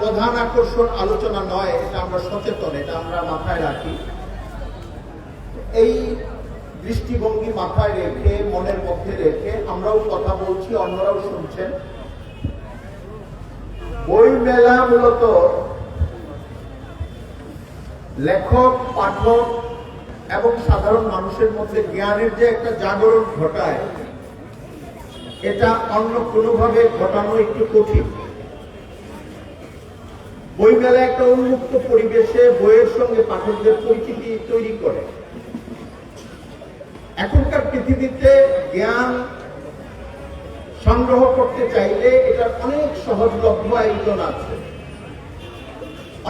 প্রধান আকর্ষণ আলোচনা নয়, এটা আমরা সচেতন, এটা আমরা মাথায় রাখি। এই দৃষ্টিভঙ্গি মাথায় রেখে, মনের মধ্যে রেখে আমরাও কথা বলছি, অন্যরাও শুনছেন। বই মেলা মূলত লেখক, পাঠক এবং সাধারণ মানুষের মধ্যে জ্ঞানের যে একটা জাগরণ ঘটায়, এটা অন্য কোনোভাবে ঘটানো একটু কঠিন। বই মেলা একটা উন্মুক্ত পরিবেশে বইয়ের সঙ্গে পাঠকদের পরিচিতি তৈরি করে। এখনকার পৃথিবীতে জ্ঞান সংগ্রহ করতে চাইলে এটার অনেক সহজলভ্য আয়োজন আছে।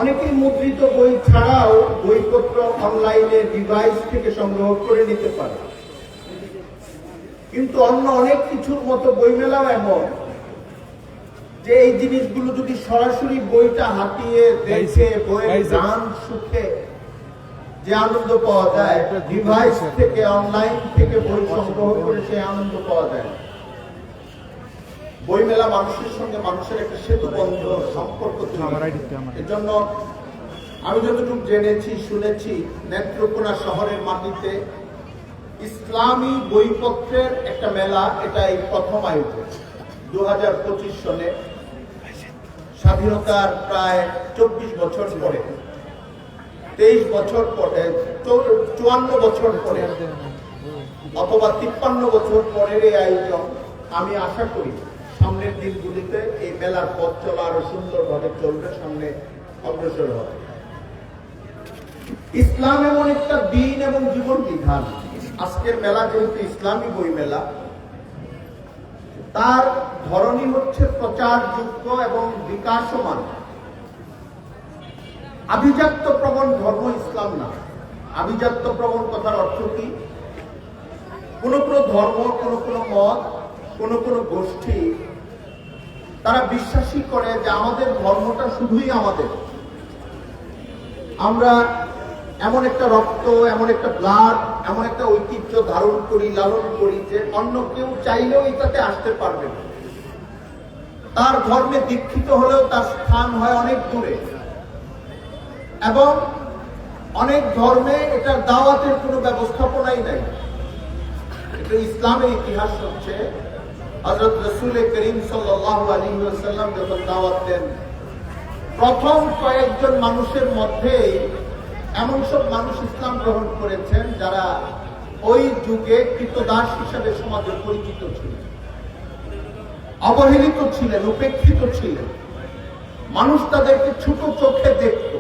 অনেকেই মুদ্রিত বই ছাড়াও বইপত্র অনলাইনে ডিভাইস থেকে সংগ্রহ করে নিতে পারে। কিন্তু অন্য অনেক কিছুর মতো বইমেলাও এমন। যে এই জিনিসগুলো যদি সরাসরি বইটা হাতিয়ে দেখে বইয়ের গান সুখে যে আনন্দ পাওয়া যায় ডিভাইস থেকে অনলাইন থেকে বই সংগ্রহ করে সেই আনন্দ পাওয়া যায়। বই মেলা মানুষের সঙ্গে মানুষের একটা সেতু বন্ধ সম্পর্ক। এজন্য আমি যতটুকু জেনেছি শুনেছি নেত্রকোনা শহরের মাটিতে ইসলামী বইপত্রের একটা মেলা এটা এই প্রথম আয়োজন দু হাজার পঁচিশ সনে স্বাধীনতার প্রায় চব্বিশ বছর পরে, তেইশ বছর পরে চুয়ান্ন বছর পরে, অথবা তিপ্পান্ন বছর পরের এই আয়োজন, আমি আশা করি সামনের দিনগুলিতে এই মেলার পথ চলা আরও সুন্দরভাবে চলবে, সামনে অগ্রসর হবে। ইসলাম এমন একটা দিন এবং জীবন বিধান। আজকের মেলা যেহেতু ইসলামী বই মেলা তার ধরনই হচ্ছে প্রচারযোগ্য এবং বিকাশমান। আভিজাত্য প্রবণ ধর্ম ইসলাম না। আভিজাত্য প্রবণ কথার অর্থ কি? কোন কোন ধর্ম, কোন কোন মত, কোন কোন গোষ্ঠী তারা বিশ্বাসী করে যে আমাদের ধর্মটা শুধুই আমাদের। আমরা এমন একটা রক্ত, এমন একটা ব্লাড এমন একটা ঐতিহ্য ধারণ করি, লালন করি যে অন্য কেউ চাইলেও এটাতে আসতে পারবে না। তার ধর্মে দীক্ষিত হলেও তার স্থান হয় অনেক দূরে। এবং অনেক ধর্মে এটার দাওয়াতের কোনো ব্যবস্থাপনাই নাই। এটা ইসলামের ইতিহাস হচ্ছে। হজরত রসুল করিম সাল্লাহ আলী সাল্লাম যখন দাওয়াত দেন, প্রথম কয়েকজন মানুষের মধ্যে এমন সব মানুষ ইসলাম গ্রহণ করেছেন যারা ওই যুগে কৃতদাস হিসেবে সমাজে পরিচিত ছিলেন। অবহেলিত ছিলেন, উপেক্ষিত ছিলেন। মানুষ তাদেরকে ছোট চোখে দেখত।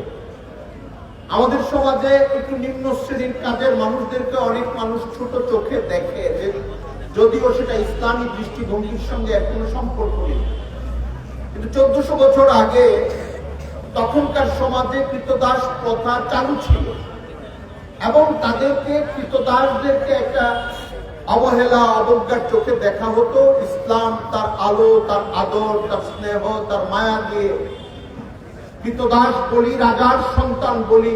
আমাদের সমাজে একটু নিম্ন শ্রেণির কাজের মানুষদেরকে অনেক মানুষ ছোট চোখে দেখে যদিও সেটা ইসলামী দৃষ্টিভঙ্গির সঙ্গে এর কোনো সম্পর্ক নেই। কিন্তু চোদ্দশো বছর আগে তখনকার সমাজে কৃতদাস প্রথা চালু ছিল। এবং তাদেরকে কৃতদাসদেরকে একটা অবহেলা, অবজ্ঞার চোখে দেখা হতো। ইসলাম তার আলো, তার আদর, তার স্নেহ, তার মায়া দিয়ে কৃতদাস বলি, রাজার সন্তান বলি,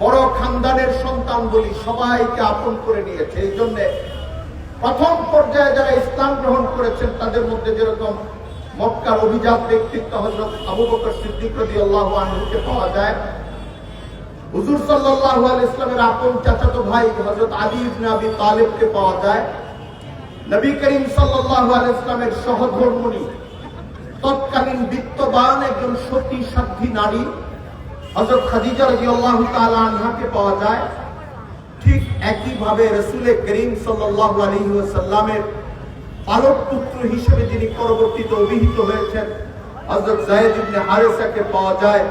বড় খানদানের সন্তান বলি, সবাইকে আপন করে নিয়েছে। এই জন্যে প্রথম পর্যায়ে যারা ইসলাম গ্রহণ করেছেন, তাদের মধ্যে যেরকম মক্কার অভিজাত ব্যক্তিত্ব হজরত আবু বকর সিদ্দিক রদি আল্লাহ আনহুকে পাওয়া যায়। হুজুর সাল্লাল্লাহু আলাইহি ইসলামের আপন চাচাতো ভাই হযরত আলী ইবনে আবি তালিবকে পাওয়া যায়। নবী করিম সাল্লাল্লাহু আলাইহি ইসলামের সহধর্মিণী তৎকালীন বিত্তবান একজন সতী সাধ্বী নারী হযরত খাদিজা রাদিয়াল্লাহু তাআলা আনহাকে পাওয়া যায়। ঠিক একইভাবে রসুলের করিম সাল্লাল্লাহু আলাইহি ওয়াসাল্লামের পালক পুত্র হিসেবে যিনি পরবর্তীতে অভিহিত হয়েছেন, হযরত যায়েদ ইবনে হারেসাকে পাওয়া যায়,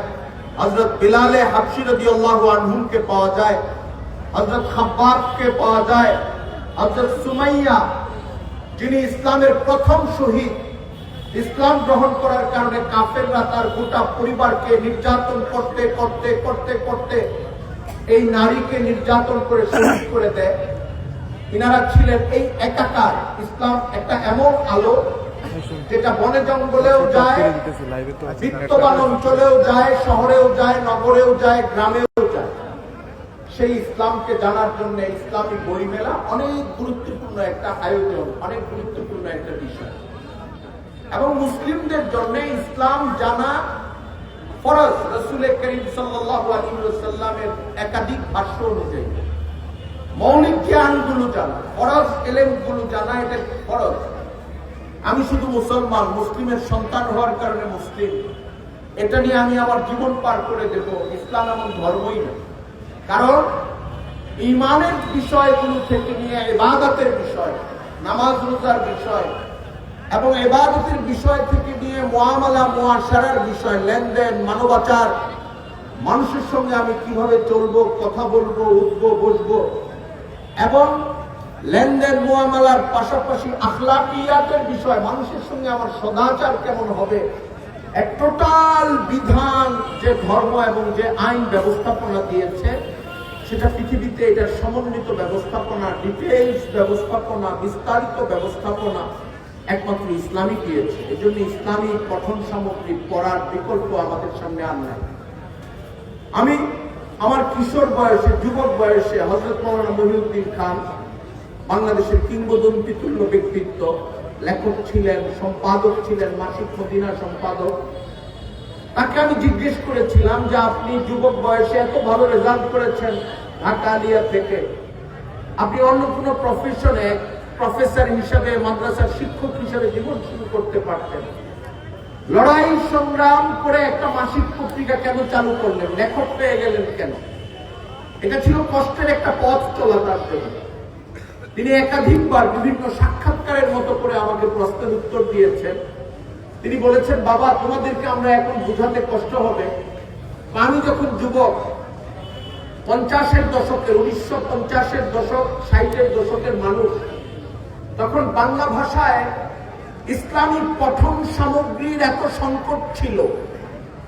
হযরত বিলালে হাবশি রাদিয়াল্লাহু আনহুমকে পাওয়া যায়, হযরত খাব্বাবকে পাওয়া যায়, হযরত সুমাইয়া, যিনি ইসলামের প্রথম শহীদ, ইসলাম গ্রহণ করার কারণে কাফেররা তার গোটা পরিবারকে নির্যাতন করতে করতে করতে করতে এই নারীকে নির্যাতন করে শহীদ করে দেয়। ইনারা ছিলেন এই একাকার ইসলাম একটা এমন আলো যেটা বনে জঙ্গলেও যায় বিত্তবান অঞ্চলেও যায় শহরেও যায় নগরেও যায় গ্রামেও যায়। সেই ইসলামকে জানার জন্য ইসলামী বই মেলা অনেক গুরুত্বপূর্ণ একটা আয়োজন অনেক গুরুত্বপূর্ণ একটা বিষয়। এবং মুসলিমদের জন্য ইসলাম জানা ফরজ। রসুল করিম সাল্লাল্লাহু আলাইহি ওয়াসাল্লামের একাধিক ভাষ্য অনুযায়ী। মৌলিক জ্ঞানগুলো জানা, ফরজ এলেমগুলো জানা, এটা ফরজ। আমি শুধু মুসলমান, মুসলিমের সন্তান হওয়ার কারণে মুসলিম। এটা নিয়ে আমি আমার জীবন পার করে দেব, ইসলাম এমন ধর্মই না। কারণ, ইমানের বিষয়গুলো থেকে নিয়ে এবাদতের বিষয়, নামাজ, রোজার বিষয়, এবং এবাদতের বিষয় থেকে নিয়ে মোয়ামলা মোয়াশারার বিষয়, লেনদেন, মানবাচার, মানুষের সঙ্গে আমি কীভাবে চলবো, কথা বলব, উঠবো, বসবো এবং লেনদেন মোয়ামেলার পাশাপাশি আখলাকিয়াতের বিষয়, মানুষের সঙ্গে আমার সদাচার কেমন হবে? এক টোটাল বিধান যে ধর্ম এবং যে আইন ব্যবস্থাপনা দিয়েছে, সেটা পৃথিবীতে এটা সমন্বিত ব্যবস্থাপনা ডিটেলস ব্যবস্থাপনা, বিস্তারিত ব্যবস্থাপনা একমাত্র ইসলামই দিয়েছে। এই জন্য ইসলামী পঠন সামগ্রী পড়ার বিকল্প আমাদের সামনে আর নাই। আমি আমার কিশোর বয়সে, যুবক বয়সে হজরত মৌলানা মহিউদ্দিন খান বাংলাদেশের কিংবদন্তি তুল্য ব্যক্তিত্ব, লেখক ছিলেন, সম্পাদক ছিলেন, মাসিক মদিনা সম্পাদক। তাকে আমি জিজ্ঞেস করেছিলাম যে আপনি যুবক বয়সে এত ভালো রেজাল্ট করেছেন ঢাকা আলিয়া থেকে। আপনি অন্য কোনো প্রফেশনে প্রফেসর হিসাবে, মাদ্রাসার শিক্ষক হিসাবে জীবন শুরু করতে পারতেন। লড়াই সংগ্রাম করে একটা মাসিক পত্রিকা কেন চালু করলেন? লেখক পেয়ে গেলেন কেন? এটা ছিল কষ্টের একটা পথ চলা তার জন্য। তিনি একাধিকবার বিভিন্ন সাক্ষাৎকারের মতো করে আমাকে প্রশ্নের উত্তর দিয়েছেন। তিনি বলেছেন, বাবা, তোমাদেরকে আমরা এখন বোঝাতে কষ্ট হবে। আমি যখন যুবক, পঞ্চাশের দশকের, উনিশশো পঞ্চাশের দশক, ষাটের দশকের মানুষ, তখন বাংলা ভাষায় ইসলামিক পঠন সামগ্রীর এত সংকট ছিল।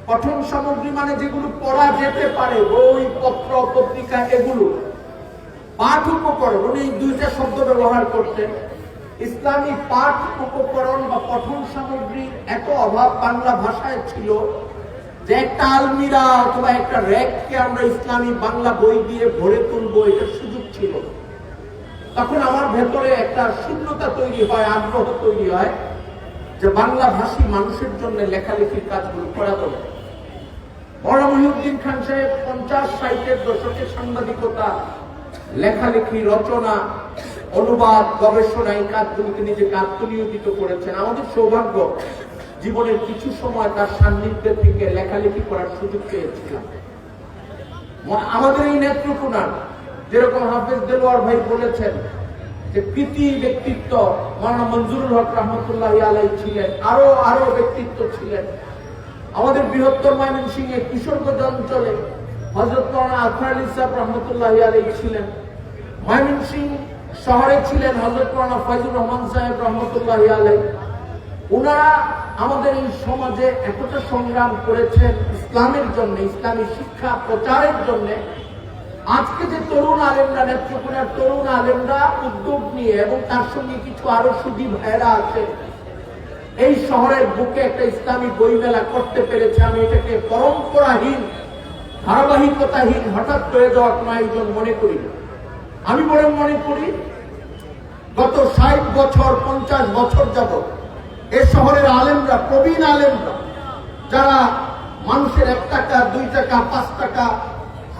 পঠন সামগ্রী মানে যেগুলো পড়া যেতে পারে, বই, পত্র, পত্রিকা, এগুলো। পাঠ উপকরণ, উনি দুইটা শব্দ ব্যবহার করতেন। ইসলামী পাঠ উপকরণ বা পঠন সামগ্রীর এত অভাব বাংলা ভাষায় ছিল যে একটা আলমিরা অথবা একটা র্যাককে আমরা ইসলামী বাংলা বই দিয়ে ভরে তুলবো এটার সুযোগ ছিল। তখন আমার ভেতরে একটা শূন্যতা তৈরি হয়, আগ্রহ তৈরি হয়। যে বাংলা ভাষী মানুষের জন্য লেখালেখির কাজগুলো করা দরকার বড় মহিউদ্দিন খান সাহেব পঞ্চাশ ষাটের দশকে সাংবাদিকতা, লেখালেখি, রচনা, অনুবাদ, গবেষণা এই কাজগুলিকে নিজেকে আত্মনিয়োজিত করেছেন। আমাদের সৌভাগ্য, জীবনের কিছু সময় তার সান্নিধ্যে থেকে লেখালেখি করার সুযোগ পেয়েছিলাম। আমাদের এই নেত্রকোনার, যেরকম হাফেজ দেলোয়ার ভাই বলেছেন যে কৃতি ব্যক্তিত্ব মাওলানা মঞ্জুরুল হক রহমতুল্লাহ আলাই ছিলেন, আরও আরও ব্যক্তিত্ব ছিলেন। আমাদের বৃহত্তর ময়মনসিংহে কিশোরগঞ্জ অঞ্চলে হজরত রহমতুল্লাহ আলাই ছিলেন। শহরে ছিলেন হজরত রহমান সাহেব রহমতুল্লাহ আলাই ওনারা আমাদের এই সমাজে এতটা সংগ্রাম করেছেন ইসলামের জন্য, ইসলামী শিক্ষা প্রচারের জন্য আজকে যে তরুণ আলেমরা নেত্রকোনার তরুণ আলেমরা উদ্যোগ নিয়ে এবং তার সঙ্গে কিছু আরও সুদী ভাইরা আছে, এই শহরের বুকে একটা ইসলামী বইমেলা করতে পেরেছে। আমি এটাকে পরম্পরাহীন, ধারাবাহিকতাহীন, হঠাৎ হয়ে যাওয়া একজন মনে করি আমি বরং মনে করি, গত ষাট বছর, পঞ্চাশ বছর যাব এ শহরের আলেমরা, প্রবীণ আলেমরা, যারা মানুষের এক টাকা, দুই টাকা, পাঁচ টাকা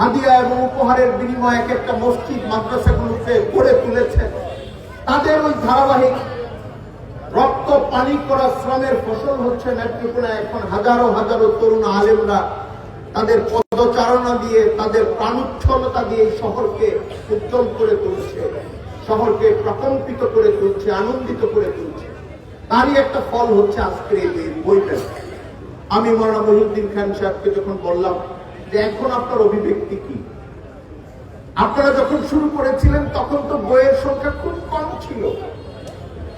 হাদিয়া এবং উপহারের বিনিময়ে এক একটা মসজিদ, মাদ্রাসাগুলোকে গড়ে তুলেছেন তাদের ওই ধারাবাহিক রক্ত পানি করা শ্রমের ফসল হচ্ছে নেত্রকোনা এখন হাজারো হাজারো তরুণ আলেমরা তাদের পদচারণা দিয়ে, তাদের প্রাণোচ্ছলতা দিয়ে শহরকে উজ্জ্বল করে তুলছে, শহরকে প্রকম্পিত করে তুলছে, আনন্দিত করে তুলছে। তারই একটা ফল হচ্ছে আজকের এই বইটা। আমি মৌলানা মহিউদ্দিন খান সাহেবকে যখন বললাম যে এখন আপনার অভিব্যক্তি কি? আপনারা যখন শুরু করেছিলেন, তখন তো বইয়ের সংখ্যা খুব কম ছিল।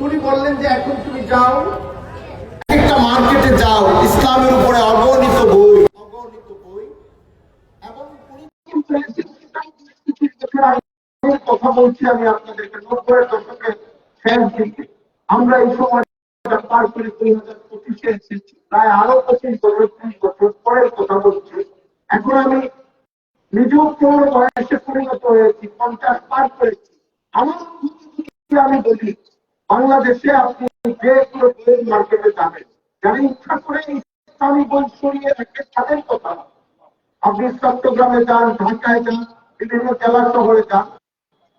উনি বললেন যে, এখন তুমি যাও, একটা মার্কেটে যাও, ইসলামের উপরে অগণিত বই অগণিত বই। এবং কথা বলছি, আমি আপনাদেরকে নব্বই দশকে আমরা এই সময় পার করে দুই হাজার পঁচিশে এসেছি। প্রায় আরও পঁচিশ বছর, ত্রিশ বছর পরের কথা বলছি। এখন আমি নিজেও তোর বয়সে পরিণত হয়েছি, পঞ্চাশ পার করেছি। আমার আমি বলি, বাংলাদেশে আপনি যে কোনো বইয়ের মার্কেটে যাবেন। যারা ইচ্ছা করে ইসলামী বই সরিয়ে রাখে তাদের কথা আপনি চট্টগ্রামে যান, ঢাকায় যান, বিভিন্ন জেলা শহরে যান।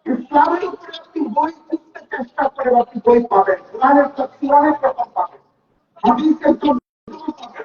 ইসলামের উপরে আপনি বই কিনতে চেষ্টা করে আপনি বই পাবেন। কোরআনের অনেক রকম পাবেন। হাদিসের তর্জমা পাবেন।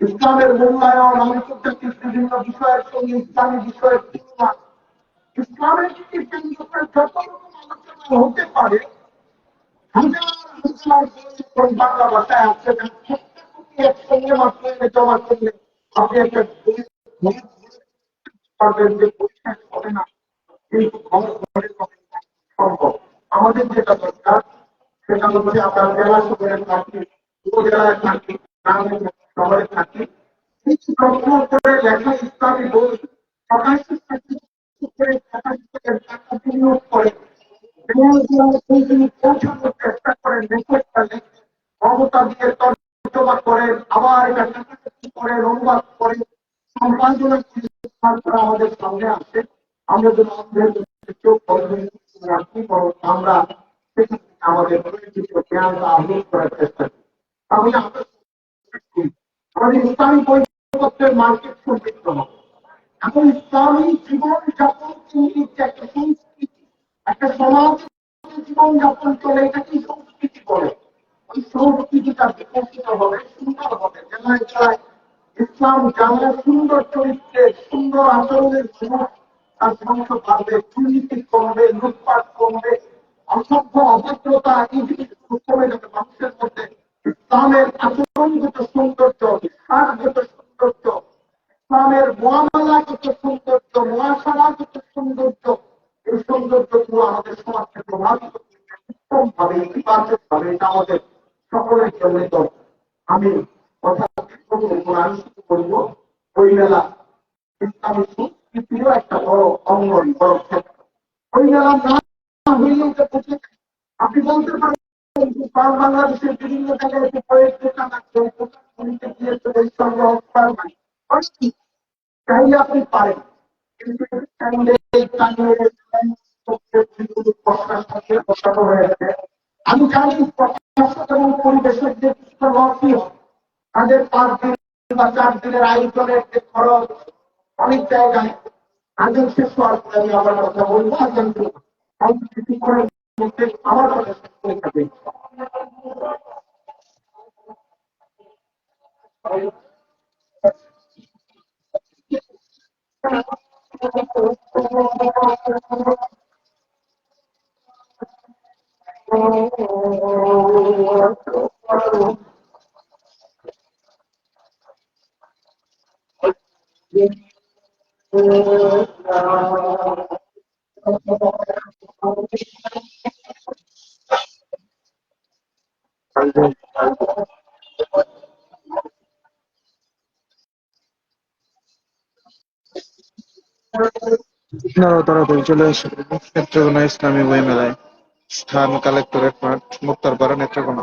ইসলামের মূল্যায়ন আন্তর্জাতিক বিভিন্ন বিষয়ের সঙ্গে ইসলামী বিষয়ের তুলনা। ইসলামের দিকে কেন্দ্র করে যত রকম আলোচনা হতে পারে আমাদের যেটা দরকার, সেটা হচ্ছে আমরা জেলা শহরে থাকি উপজেলায় থাকি গ্রামে শহরে থাকি। কিছু করে লেখা করে সম্পাদনা আমাদের সামনে আসে আমাদের চেষ্টা করি। আমরা আমাদের ইসলামী বইপত্রের মার্কেট সমৃদ্ধ হবে এখন ইসলামী জীবন যাপন কেন্দ্রিক একটা সংস্কৃতি, একটা সমাজ জীবন যাপন চলে এটাকে সংস্কৃতি বলে ওই সংস্কৃতিটা বিকশিত হবে, সুন্দর হবে জেলায় জেলায় ইসলাম জানা সুন্দর চরিত্রের সুন্দর আচরণের মানুষ তার ধ্বংস পাবে দুর্নীতি কমবে, লুটপাট কমবে, অসভ্য, অভদ্রতা এই কমে যাবে মানুষের মধ্যে ইসলামের আচরণগত সৌন্দর্য বিশ্বাসগত সৌন্দর্য ইসলামের মহামালাগত সৌন্দর্য মহাসমাগত সৌন্দর্য এই সৌন্দর্যগুলো আমাদের সমাজকে প্রভাবিত উত্তম ভাবে ইতিবাচক ভাবে এটা আমাদের সকলের জন্য আমি কথা শুরু করব। ওই মেলা ইসলামী সংস্কৃতিরও একটা বড় অঙ্গন বড় ক্ষেত্র। ওই মেলা না হইলেও আপনি বলতে পারেন বাং- বাংলাদেশের বিভিন্ন জায়গায় যে গিয়ে বই সংগ্রহ চাইলে আপনি পারেন কিন্তু আমি জানি এবং পরিবেশের যে লসই তাদের পাঁচ দিন বা চার দিনের আয়োজনের যে খরচ অনেক জায়গায় আগে শেষ হওয়ার পরে আমি আমার কথা বলব। মধ্যে আমার কথা আপনারাও তাড়াতাড়ি চলে আসুন নেত্রকোনা ইসলামী বই মেলায় স্থান কালেক্টরেট মাঠ মুক্তারপাড়া নেত্রকোনা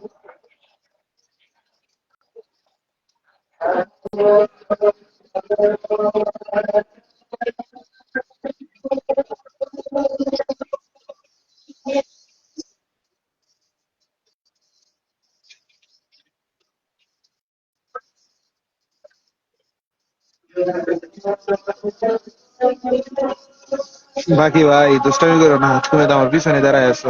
বাকি ভাই দুষ্টামি করো না তুমি তো আমার পিছনে দাঁড়ায় আছো।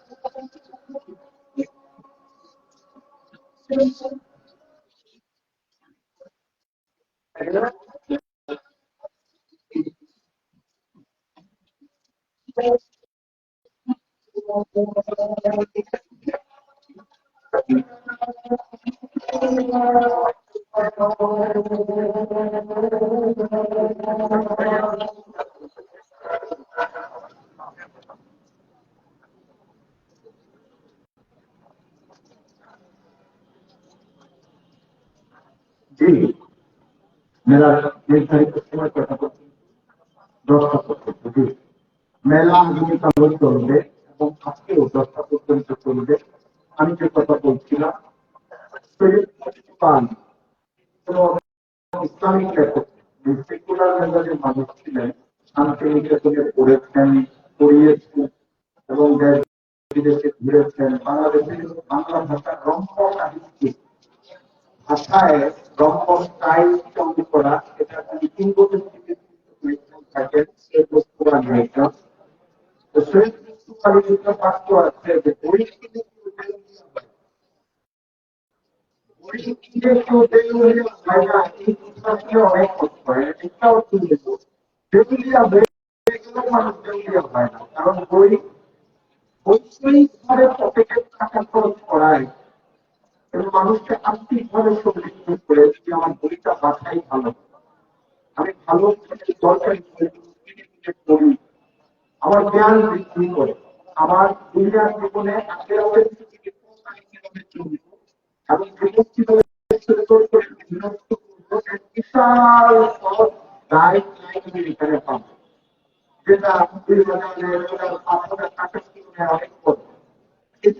জি মেলার নির্ধারিত সময় কথা বলছি দশটা পর্যন্ত জি মেলা আগামীকালও চলবে এবং আজকেও দশটা পর্যন্ত চলবে আমি যে কথা বলছিলাম সৈয়দ মুস্তফান কোন ইসলামিক লেখক সেকুলার মেজাজের মানুষ ছিলেন শান্তি নিকেতনে পড়েছেন পড়িয়েছেন এবং দেশ বিদেশে ঘুরেছেন বাংলাদেশের বাংলা ভাষার রম্প সাহিত্যিক ভাষায় রম্প স্টাইল তৈরি করা এটা তিনি কিংবদন্তি থাকেন সে বস্তুরা নিয়েছেন তো সেই বস্তুকারিত বাক্য আছে যে বই কিনে কেউ দেউলিয়া হয়। বই কিনে কেউ দেউলিয়া হয় না এই কথাটি অনেক কষ্ট হয় এটাও তুলে দেউলিয়া বই গেলেও মানুষ দেউলিয়া হয় না কারণ বই বৈষয়িকভাবে পকেটের টাকা খরচ করায় এবং মানুষকে আর্থিকভাবে সমৃদ্ধ করে যদি আমার বইটা বাসাই ভালো। আমি ভালো দরকারি আমার জ্ঞান বৃদ্ধি করে, আমার দুনিয়ার জীবনে গাইড এখানে পাবো। যেটা পাঁচ হাজার টাকা কিনে অনেক পড়বে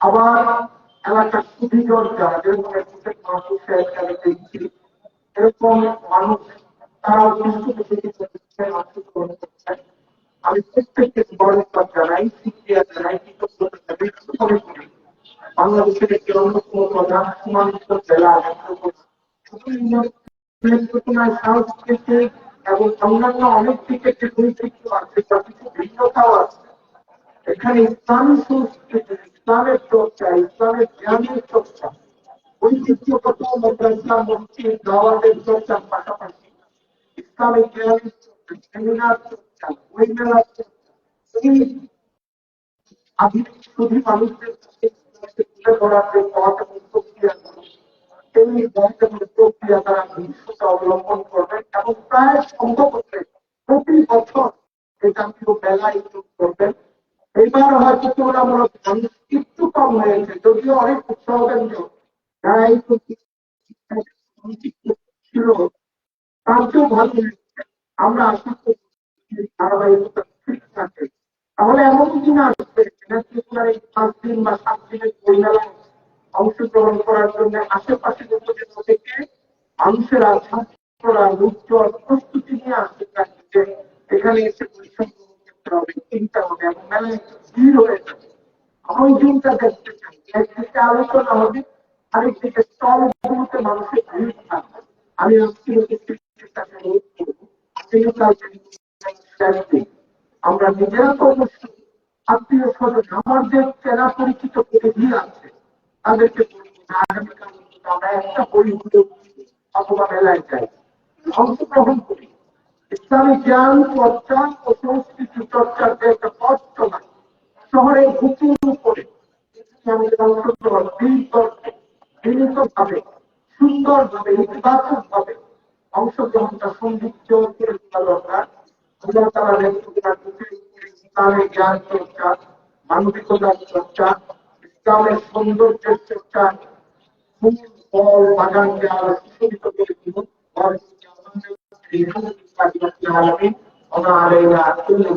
আবার এলাকার সুবিধর যারা যেরকম দেখছি এরকম মানুষ তারা পৃষ্ঠপোষকতা করছেন অংশগ্রহণ করছেন আমি প্রত্যেককে জানাই জানাই করি বাংলাদেশের একটি অন্যতম প্রধান সীমান্ত জেলা সাংস্কৃতিক এবং অন্যান্য অনেক দিকে যে আছে তার কিছু ভিন্নতাও আছে। এখানে ইসলামী সংস্কৃতি ইসলামের চর্চা ইসলামের জ্ঞানের চর্চা ঐতিহ্যগত মাদ্রাসা মসজিদ দাওয়াতের চর্চার পাশাপাশি ইসলামিক জ্ঞানের চর্চা সেমিনার চর্চা বই মেলার চর্চা এই আধুনিক শুধু মানুষদের কাছে তুলে ধরার যে পথ এবং প্রক্রিয়াগুলো সেই পথ এবং প্রক্রিয়া তারা ভবিষ্যতে অবলম্বন করবেন এবং প্রায় সম্ভব হচ্ছে প্রতি বছর এই জাতীয় মেলা আয়োজন করবেন। এবার হয়তো তুলনামূলক একটু কম হয়েছে যদিও অনেক উৎসাহকেন্দ্র যারা এই ছিল। তার চেয়েও ভালো হয়েছে। আমরা আশা করি যে ধারাবাহিকতা থাকে তাহলে এমন ত্রিপুরার এই পাঁচ দিন বা সাত দিনের অংশগ্রহণ করার জন্য আশেপাশে উপজেলা থেকে মানুষেরা ছাত্ররা উজ্জ্বল প্রস্তুতি নিয়ে আসতে যে এখানে এসে পরিশ্রম করতে হবে চিন্তা হবে এবং মেলায় ভিড় হয়ে যাবে প্রয়োজনটা দেখতে চাই একদিকে আলোচনা হবে আরেকদিকে স্টল গুলোতে মানুষের ভিড় থাকবে আমি আজকে চেষ্টাকে অনুরোধ করব আগামীকাল আমরা নিজেরা তো আত্মীয় স্বজন আমার যে চেনা পরিচিত পরিধি আছে তাদেরকে আগামীকাল আমরা একটা বই অথবা মেলায় যাই। অংশগ্রহণ করি। ইসলামী জ্ঞান চর্চা ও সংস্কৃতি চর্চার যে একটা চলা, শহরের ইতিবাচক ভাবে অংশগ্রহণটা করে দরকার। ইসলামের জ্ঞান চর্চা, মানবিকতার চর্চা, ইসলামের সৌন্দর্যের চর্চা ফুল ফল সুশোভিত করে দিব وما علينا إلا